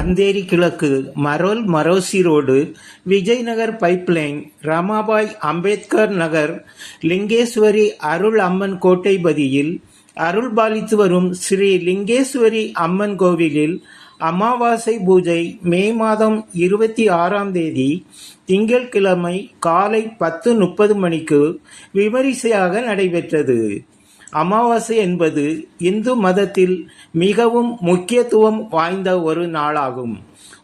அந்தேரி கிழக்கு Marol Maroshi road Vijaynagar pipeline Ramabai Ambedkar Nagar Lingeshwari Arul Amman கோட்டைபதியில் அருள் பாலித்து வரும் ஸ்ரீ லிங்கேஸ்வரி அம்மன் கோவிலில் அமாவாசை பூஜை மே மாதம் இருபத்தி ஆறாம் தேதி திங்கட்கிழமை காலை பத்து முப்பது மணிக்கு விமரிசையாக நடைபெற்றது. அமாவாசை என்பது இந்து மதத்தில் மிகவும் முக்கியத்துவம் வாய்ந்த ஒரு நாளாகும்.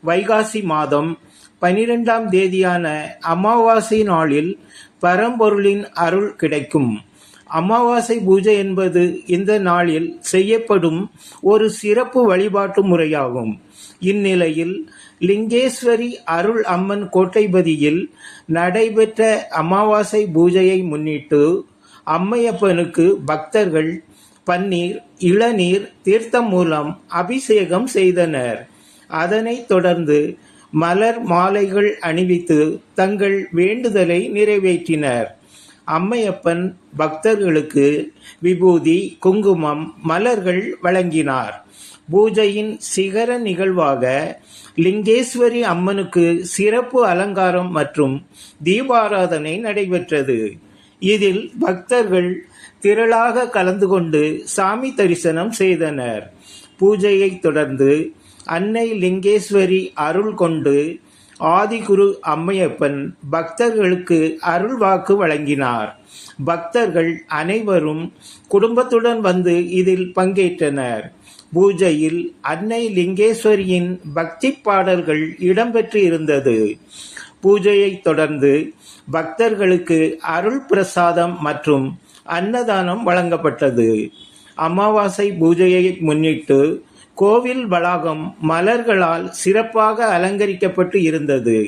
வைகாசி மாதம் பனிரெண்டாம் தேதியான அமாவாசை நாளில் பரம்பொருளின் அருள் கிடைக்கும். அமாவாசை பூஜை என்பது இந்த நாளில் செய்யப்படும் ஒரு சிறப்பு வழிபாட்டு முறையாகும். இந்நிலையில் லிங்கேஸ்வரி அருள் அம்மன் கோட்டைபதியில் நடைபெற்ற அமாவாசை பூஜையை முன்னிட்டு அம்மையப்பனுக்கு பக்தர்கள் பன்னீர் இளநீர் தீர்த்தம் மூலம் அபிஷேகம் செய்தனர். அதனைத் தொடர்ந்து மலர் மாலைகள் அணிவித்து தங்கள் வேண்டுதலை நிறைவேற்றினர். அம்மையப்பன் பக்தர்களுக்கு விபூதி குங்குமம் மலர்கள் வழங்கினார். பூஜையின் சிகர நிகழ்வாக லிங்கேஸ்வரி அம்மனுக்கு சிறப்பு அலங்காரம் மற்றும் தீபாராதனை நடைபெற்றது. இதில் பக்தர்கள் திரளாக கலந்து கொண்டு சாமி தரிசனம் செய்தனர். பூஜையை தொடர்ந்து அன்னை லிங்கேஸ்வரி அருள் கொண்டு ஆதிகுரு அம்மையப்பன் பக்தர்களுக்கு அருள் வாக்கு வழங்கினார். பக்தர்கள் அனைவரும் குடும்பத்துடன் வந்து இதில் பங்கேற்றனர். பூஜையில் அன்னை லிங்கேஸ்வரியின் பக்தி பாடல்கள் இடம்பெற்று இருந்தது பூஜையை தொடர்ந்து பக்தர்களுக்கு அருள் பிரசாதம் மற்றும் அன்னதானம் வழங்கப்பட்டது. அமாவாசை பூஜையை முன்னிட்டு கோவில் வளாகம் மலர்களால் சிறப்பாக அலங்கரிக்கப்பட்டு இருந்தது.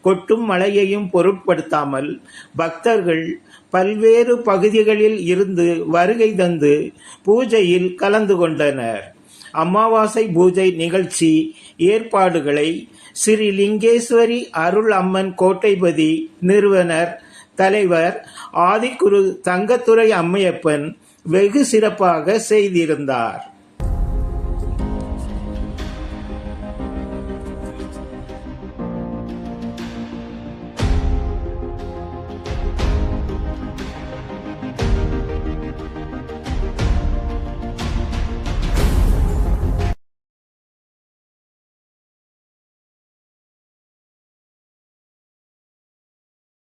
கொட்டும் மழையையும் பொருட்படுத்தாமல் பக்தர்கள் பல்வேறு பகுதிகளில் இருந்து வருகை தந்து பூஜையில் கலந்து கொண்டனர். அமாவாசை பூஜை நிகழ்ச்சி ஏற்பாடுகளை ஸ்ரீ லிங்கேஸ்வரி அருள் அம்மன் கோட்டைபதி நிறுவனர் தலைவர் ஆதிக்குரு தங்கத்துறை அம்மையப்பன் வெகு சிறப்பாக செய்திருந்தார்.